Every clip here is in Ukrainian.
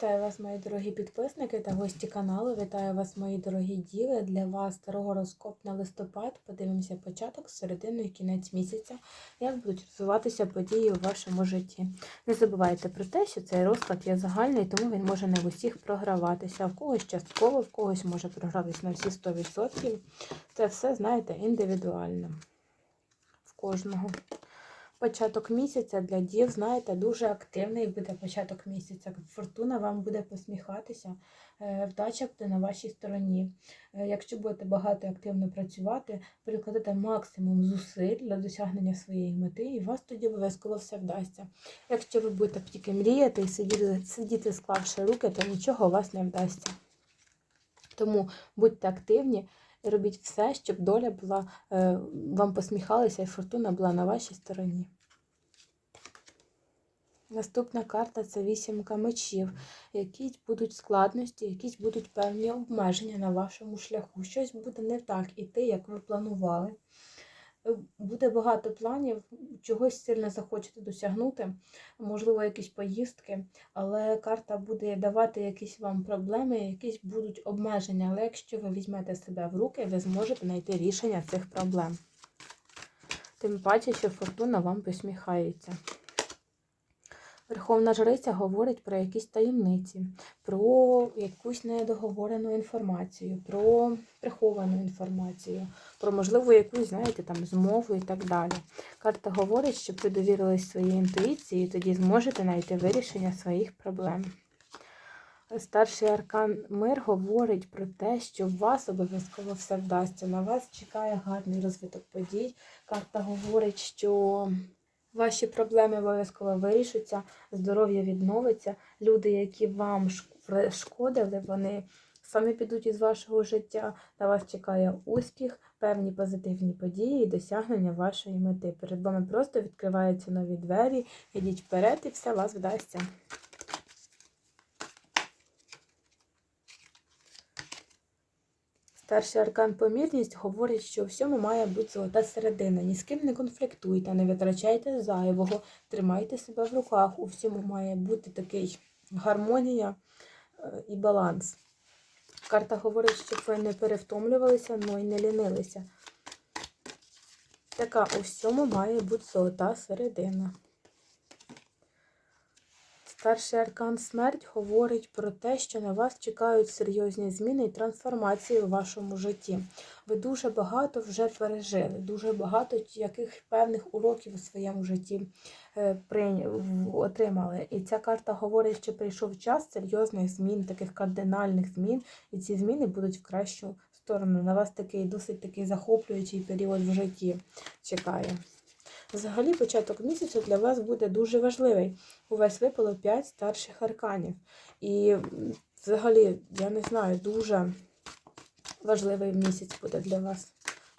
Вітаю вас, мої дорогі підписники та гості каналу. Вітаю вас, мої дорогі діви. Для вас старого розкоп на листопад. Подивимося початок, середину і кінець місяця, як будуть розвиватися події у вашому житті. Не забувайте про те, що цей розклад є загальний, тому він може не в усіх програватися. В когось частково, в когось може програтися на всі 100%. Це все, знаєте, індивідуально. В кожного. Початок місяця для дів, знаєте, дуже активний буде початок місяця. Фортуна вам буде посміхатися, е, вдача буде на вашій стороні. Е, Якщо будете багато активно працювати, прикладете максимум зусиль для досягнення своєї мети, і вас тоді обов'язково все вдасться. Якщо ви будете тільки мріяти і сидіти, сидіти склавши руки, то нічого у вас не вдасться. Тому будьте активні. Робіть все, щоб доля була, е, вам посміхалася і фортуна була на вашій стороні. Наступна карта це вісімка мечів. Якісь будуть складності, якісь будуть певні обмеження на вашому шляху. Щось буде не так іти, як ви планували. Буде багато планів, чогось сильно захочете досягнути, можливо, якісь поїздки, але карта буде давати якісь вам проблеми, якісь будуть обмеження. Але якщо ви візьмете себе в руки, ви зможете знайти рішення цих проблем. Тим паче, що фортуна вам посміхається. Верховна жриця говорить про якісь таємниці, про якусь недоговорену інформацію, про приховану інформацію, про, можливо, якусь, знаєте, там змову і так далі. Карта говорить, щоб ви довірились своїй інтуїції, і тоді зможете знайти вирішення своїх проблем. Старший аркан мир говорить про те, що у вас обов'язково все вдасться. На вас чекає гарний розвиток подій. Карта говорить, що ваші проблеми обов'язково вирішаться, здоров'я відновиться. Люди, які вам шк- шкодили, вони самі підуть із вашого життя. На вас чекає успіх, певні позитивні події і досягнення вашої мети. Перед вами просто відкриваються нові двері. Йдіть вперед і все вас вдасться. Старший аркан помірність говорить, що у всьому має бути золота середина. Ні з ким не конфліктуйте, не витрачайте зайвого, тримайте себе в руках. У всьому має бути такий гармонія е, і баланс. Карта говорить, щоб ви не перевтомлювалися, але й не лінилися. Така у всьому має бути золота середина. Старший аркан смерть говорить про те, що на вас чекають серйозні зміни і трансформації у вашому житті. Ви дуже багато вже пережили, дуже багато яких певних уроків у своєму житті е, отримали. І ця карта говорить, що прийшов час серйозних змін, таких кардинальних змін, і ці зміни будуть в кращу сторону. На вас такий досить такий захоплюючий період в житті чекає. Взагалі, початок місяця для вас буде дуже важливий. У вас випало 5 старших арканів. І взагалі, я не знаю, дуже важливий місяць буде для вас.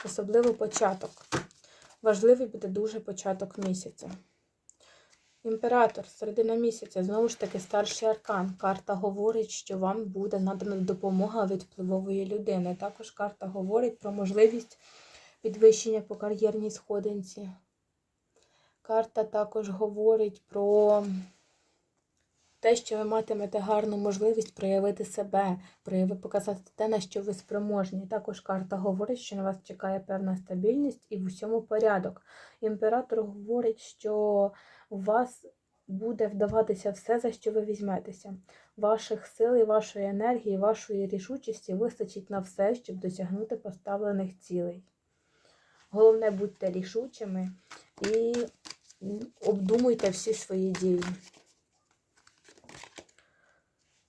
Особливо початок. Важливий буде дуже початок місяця. Імператор, середина місяця, знову ж таки, старший аркан. Карта говорить, що вам буде надана допомога від впливової людини. Також карта говорить про можливість підвищення по кар'єрній сходинці. Карта також говорить про те, що ви матимете гарну можливість проявити себе, прояви, показати те, на що ви спроможні. Також карта говорить, що на вас чекає певна стабільність і в усьому порядок. Імператор говорить, що у вас буде вдаватися все, за що ви візьметеся. Ваших сил, і вашої енергії, вашої рішучості вистачить на все, щоб досягнути поставлених цілей. Головне, будьте рішучими і обдумуйте всі свої дії.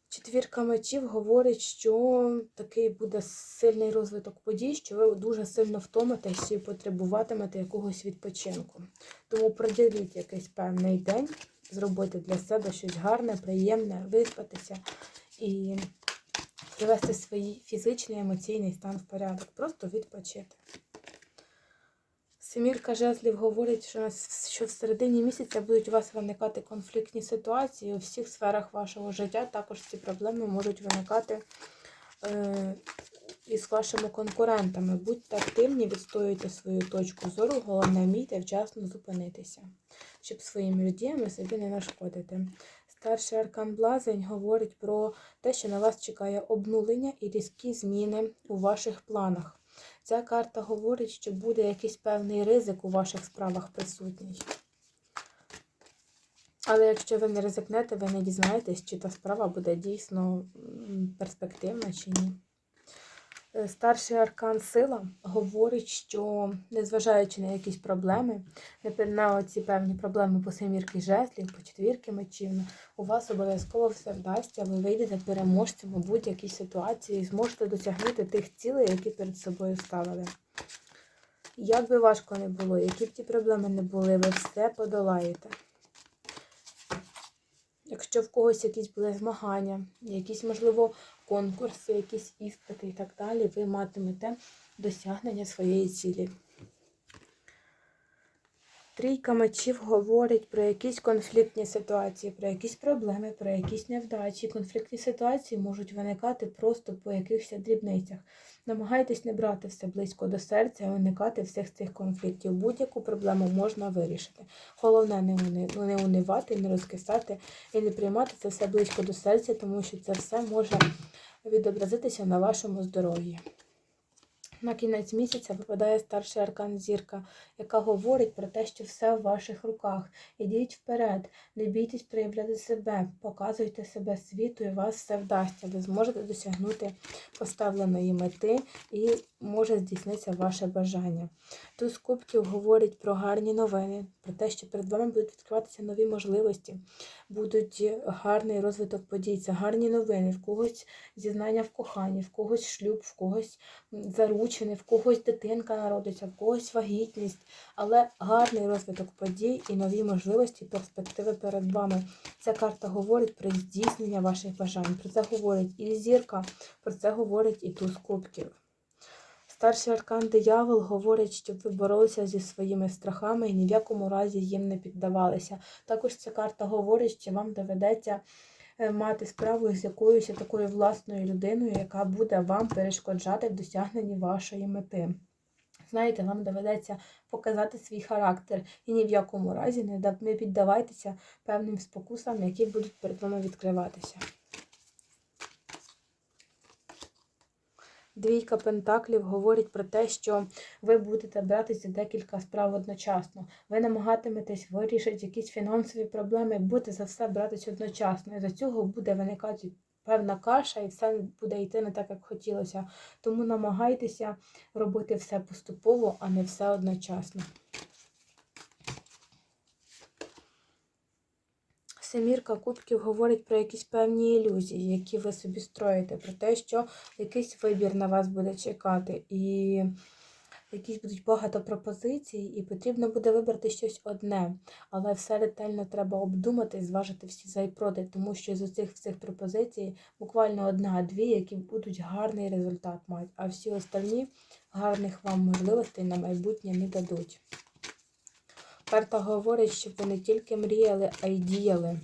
Четвірка мечів говорить, що такий буде сильний розвиток подій, що ви дуже сильно втомитесь і потребуватимете якогось відпочинку. Тому приділіть якийсь певний день, зробити для себе щось гарне, приємне, виспатися і привести свій фізичний емоційний стан в порядок, просто відпочити. Семірка жезлів говорить, що, що в середині місяця будуть у вас виникати конфліктні ситуації у всіх сферах вашого життя. Також ці проблеми можуть виникати е, із вашими конкурентами. Будьте активні, відстоюйте свою точку зору. Головне, вмійте вчасно зупинитися, щоб своїми діями собі не нашкодити. Старший аркан Блазень говорить про те, що на вас чекає обнулення і різкі зміни у ваших планах. Ця карта говорить, що буде якийсь певний ризик у ваших справах присутній. Але якщо ви не ризикнете, ви не дізнаєтесь, чи та справа буде дійсно перспективна чи ні. Старший аркан сила говорить, що незважаючи на якісь проблеми, на ці певні проблеми по семірки жезлів, по четвірки мечів, у вас обов'язково все вдасться, ви вийдете переможцем у будь-якій ситуації і зможете досягнути тих цілей, які перед собою ставили. Як би важко не було, які б ті проблеми не були, ви все подолаєте. Якщо в когось якісь були змагання, якісь, можливо, конкурси, якісь іспити і так далі, ви матимете досягнення своєї цілі. Трійка мечів говорить про якісь конфліктні ситуації, про якісь проблеми, про якісь невдачі. Конфліктні ситуації можуть виникати просто по якихось дрібницях. Намагайтесь не брати все близько до серця і уникати всіх цих конфліктів. Будь-яку проблему можна вирішити. Головне не, унивати, не розкисати і не приймати це все близько до серця, тому що це все може відобразитися на вашому здоров'ї. На кінець місяця випадає старший аркан зірка, яка говорить про те, що все в ваших руках. Ідіть вперед, не бійтесь проявляти себе, показуйте себе світу, і вас все вдасться. Ви зможете досягнути поставленої мети і може здійснитися ваше бажання. Туз кубків говорить про гарні новини, про те, що перед вами будуть відкриватися нові можливості, будуть гарний розвиток подій. Це гарні новини, в когось зізнання в коханні, в когось шлюб, в когось заручений, в когось дитинка народиться, в когось вагітність, але гарний розвиток подій і нові можливості, перспективи перед вами. Ця карта говорить про здійснення ваших бажань. Про це говорить і зірка, про це говорить і туз кубків. Старший аркан диявол говорить, щоб ви боролися зі своїми страхами і ні в якому разі їм не піддавалися. Також ця карта говорить, що вам доведеться е, мати справу з якоюсь такою власною людиною, яка буде вам перешкоджати в досягненні вашої мети. Знаєте, вам доведеться показати свій характер і ні в якому разі не піддавайтеся певним спокусам, які будуть перед вами відкриватися. Двійка пентаклів говорить про те, що ви будете братися декілька справ одночасно. Ви намагатиметесь вирішити якісь фінансові проблеми, будете за все братись одночасно. І за цього буде виникати певна каша, і все буде йти не так, як хотілося. Тому намагайтеся робити все поступово, а не все одночасно. Семірка кубків говорить про якісь певні ілюзії, які ви собі строїте, про те, що якийсь вибір на вас буде чекати, і якісь будуть багато пропозицій, і потрібно буде вибрати щось одне. Але все ретельно треба обдумати і зважити всі за і проти, тому що з цих всіх пропозицій буквально одна-дві, які будуть гарний результат мати, а всі остальні гарних вам можливостей на майбутнє не дадуть. Карта говорить, щоб ви не тільки мріяли, а й діяли.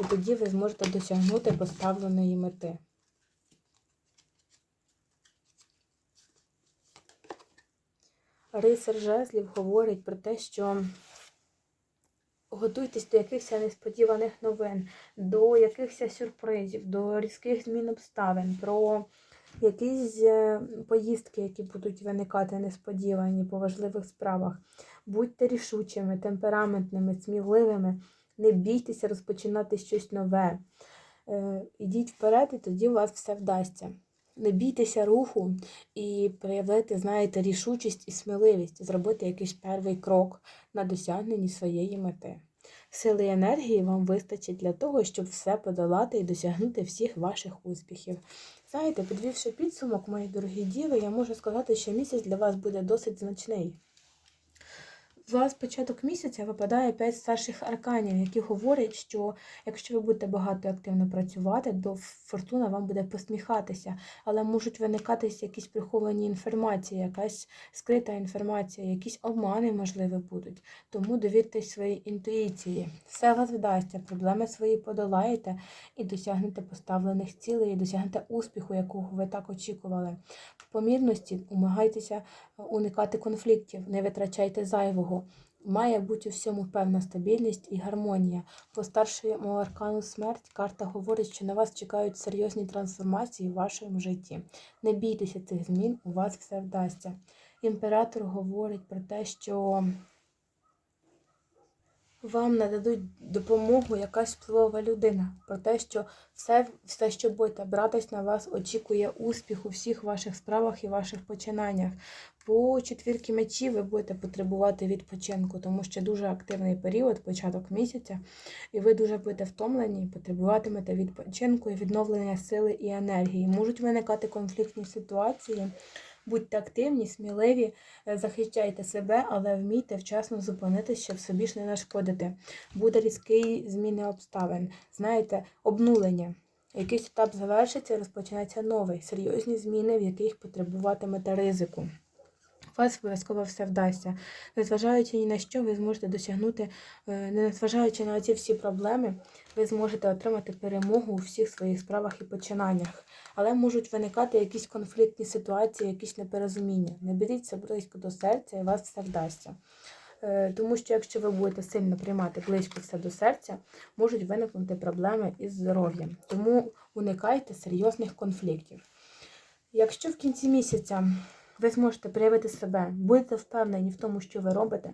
І тоді ви зможете досягнути поставленої мети. Рицар жезлів говорить про те, що готуйтесь до якихось несподіваних новин, до якихось сюрпризів, до різких змін обставин, про якісь е, поїздки, які будуть виникати несподівані по важливих справах. Будьте рішучими, темпераментними, сміливими, не бійтеся розпочинати щось нове. Е, Ідіть вперед, і тоді у вас все вдасться. Не бійтеся руху і проявити, знаєте, рішучість і сміливість, зробити якийсь перший крок на досягненні своєї мети. Сили і енергії вам вистачить для того, щоб все подолати і досягнути всіх ваших успіхів. Знаєте, підвівши підсумок, мої дорогі діви, я можу сказати, що місяць для вас буде досить значний. У вас початок місяця випадає 5 старших арканів, які говорять, що якщо ви будете багато активно працювати, то фортуна вам буде посміхатися, але можуть виникати якісь приховані інформації, якась скрита інформація, якісь обмани, можливо, будуть. Тому довіртесь своїй інтуїції. Все вас вдасться, проблеми свої подолаєте і досягнете поставлених цілей, і досягнете успіху, якого ви так очікували. В помірності намагайтеся уникати конфліктів, не витрачайте зайвого. Має бути у всьому певна стабільність і гармонія. По старшому аркану смерть карта говорить, що на вас чекають серйозні трансформації в вашому житті. Не бійтеся цих змін, у вас все вдасться. Імператор говорить про те, що вам нададуть допомогу якась впливова людина. Про те, що все, все, що будете братись на вас, очікує успіх у всіх ваших справах і ваших починаннях. По четвірки мечів ви будете потребувати відпочинку, тому що дуже активний період, початок місяця, і ви дуже будете втомлені, потребуватимете відпочинку і відновлення сили і енергії. Можуть виникати конфліктні ситуації. Будьте активні, сміливі, е, захищайте себе, але вмійте вчасно зупинитися, щоб собі ж не нашкодити. Буде різкий зміни обставин. Знаєте, обнулення. Якийсь етап завершиться, розпочнеться новий. Серйозні зміни, в яких потребуватимете ризику. Вас обов'язково все вдасться. Незважаючи ні на що, ви зможете досягнути, е, незважаючи на ці всі проблеми, ви зможете отримати перемогу у всіх своїх справах і починаннях. Але можуть виникати якісь конфліктні ситуації, якісь непорозуміння. Не беріть це близько до серця, і вас все вдасться. Е, Тому що якщо ви будете сильно приймати близько все до серця, можуть виникнути проблеми із здоров'ям. Тому уникайте серйозних конфліктів. Якщо в кінці місяця ви зможете проявити себе, будете впевнені в тому, що ви робите,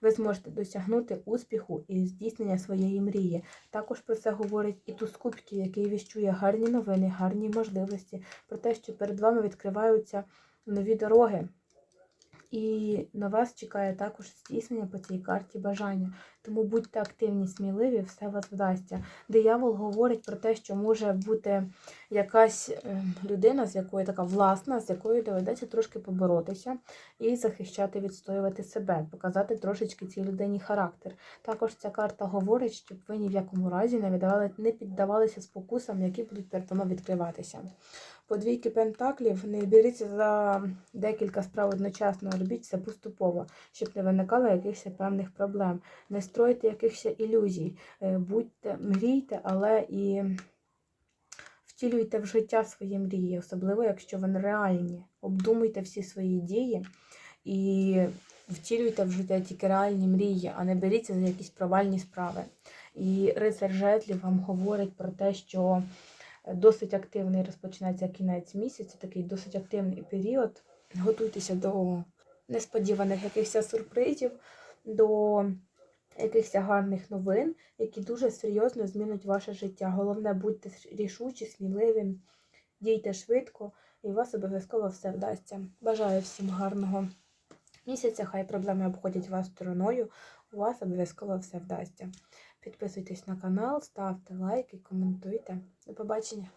ви зможете досягнути успіху і здійснення своєї мрії. Також про це говорить і туз кубків, який віщує гарні новини, гарні можливості, про те, що перед вами відкриваються нові дороги. І на вас чекає також здійснення по цій карті бажання. Тому будьте активні, сміливі, все вас вдасться. Диявол говорить про те, що може бути якась е, людина, з якою така власна, з якою доведеться трошки поборотися і захищати, відстоювати себе, показати трошечки цій людині характер. Також ця карта говорить, щоб ви ні в якому разі не віддавали, не піддавалися спокусам, які будуть перед вами відкриватися. По двійки пентаклів не беріться за декілька справ одночасно, робіть це поступово, щоб не виникало якихось певних проблем. Не стройте якихось ілюзій, Е, будьте, мрійте, але і втілюйте в життя свої мрії, особливо якщо вони реальні. Обдумуйте всі свої дії і втілюйте в життя тільки реальні мрії, а не беріться за якісь провальні справи. І рицар Жетлі вам говорить про те, що досить активний розпочинається кінець місяця, такий досить активний період. Готуйтеся до несподіваних якихось сюрпризів, до якихось гарних новин, які дуже серйозно змінять ваше життя. Головне, будьте рішучі, сміливі, дійте швидко, і у вас обов'язково все вдасться. Бажаю всім гарного місяця, хай проблеми обходять вас стороною, у вас обов'язково все вдасться. Підписуйтесь на канал, ставте лайки, коментуйте. До побачення!